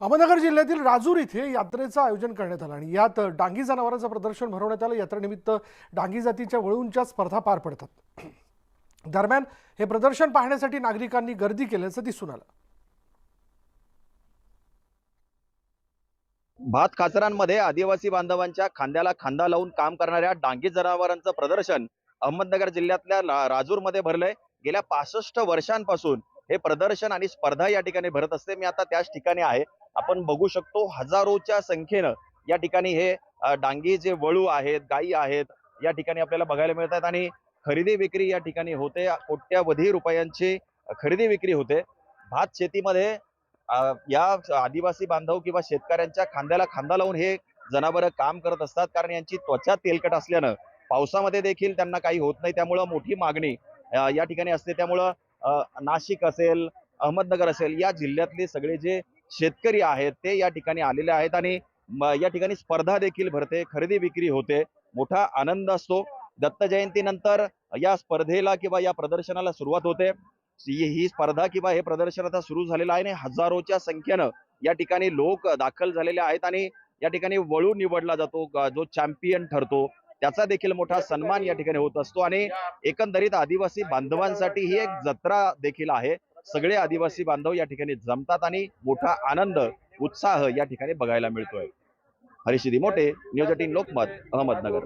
अहमदनगर जिल्ह्यातील राजूर इथे यात्रेचं आयोजन करण्यात आलं आणि यात डांगी जनावरांचं प्रदर्शन भरवण्यात आलं. यात्रेनिमित्त डांगी जातीच्या वळूंच्या स्पर्धा पार पडतात. दरम्यान हे प्रदर्शन पाहण्यासाठी नागरिकांनी गर्दी केल्याचं दिसून आलं. भात खाचरांमध्ये आदिवासी बांधवांच्या खांद्याला खांदा लावून काम करणाऱ्या डांगी जनावरांचं प्रदर्शन अहमदनगर जिल्ह्यातल्या राजूरमध्ये भरलंय. गेल्या पासष्ट वर्षांपासून हे प्रदर्शन आणि स्पर्धा या ठिकाणी भरत असते. मी आता त्याच ठिकाणी आहे. आपण बघू शकतो हजारोच्या संख्येनं या ठिकाणी हे डांगी जे वळू आहेत गायी आहेत या ठिकाणी आपल्याला बघायला मिळतात आणि खरेदी विक्री या ठिकाणी होते. कोट्यावधी रुपयांची खरेदी विक्री होते. भात शेतीमध्ये या आदिवासी बांधव किंवा शेतकऱ्यांच्या खांद्याला खांदा लावून हे जनावरं काम करत असतात. कारण यांची त्वचा तेलकट असल्यानं पावसामध्ये देखील त्यांना काही होत नाही. त्यामुळं मोठी मागणी या ठिकाणी असते. त्यामुळं नाशिक असेल अहमदनगर असेल या जिल्ह्यातले सगळे जे शेतकरी आहेत ते या ठिकाणी आलेले आहेत आणि या ठिकाणी स्पर्धा देखील भरते खरेदी विक्री होते मोठा आनंद असतो. दत्त जयंतीनंतर या स्पर्धेला किंवा या प्रदर्शनाला सुरुवात होते. ही स्पर्धा किंवा हे प्रदर्शन आता सुरू झालेलं आहे आणि हजारोच्या संख्येनं या ठिकाणी लोक दाखल झालेले आहेत आणि या ठिकाणी वळू निवडला जातो जो चॅम्पियन ठरतो त्याचा देखील मोठा सन्मान या ठिकाणी होत असतो आणि एकंदरीत आदिवासी बांधवांसाठी ही एक जत्रा देखील आहे. सगळे आदिवासी बांधव या ठिकाणी जमतात आणि मोठा आनंद उत्साह या ठिकाणी बघायला मिळतोय. हरिश्री मोठे न्यूज एटीन लोकमत अहमदनगर.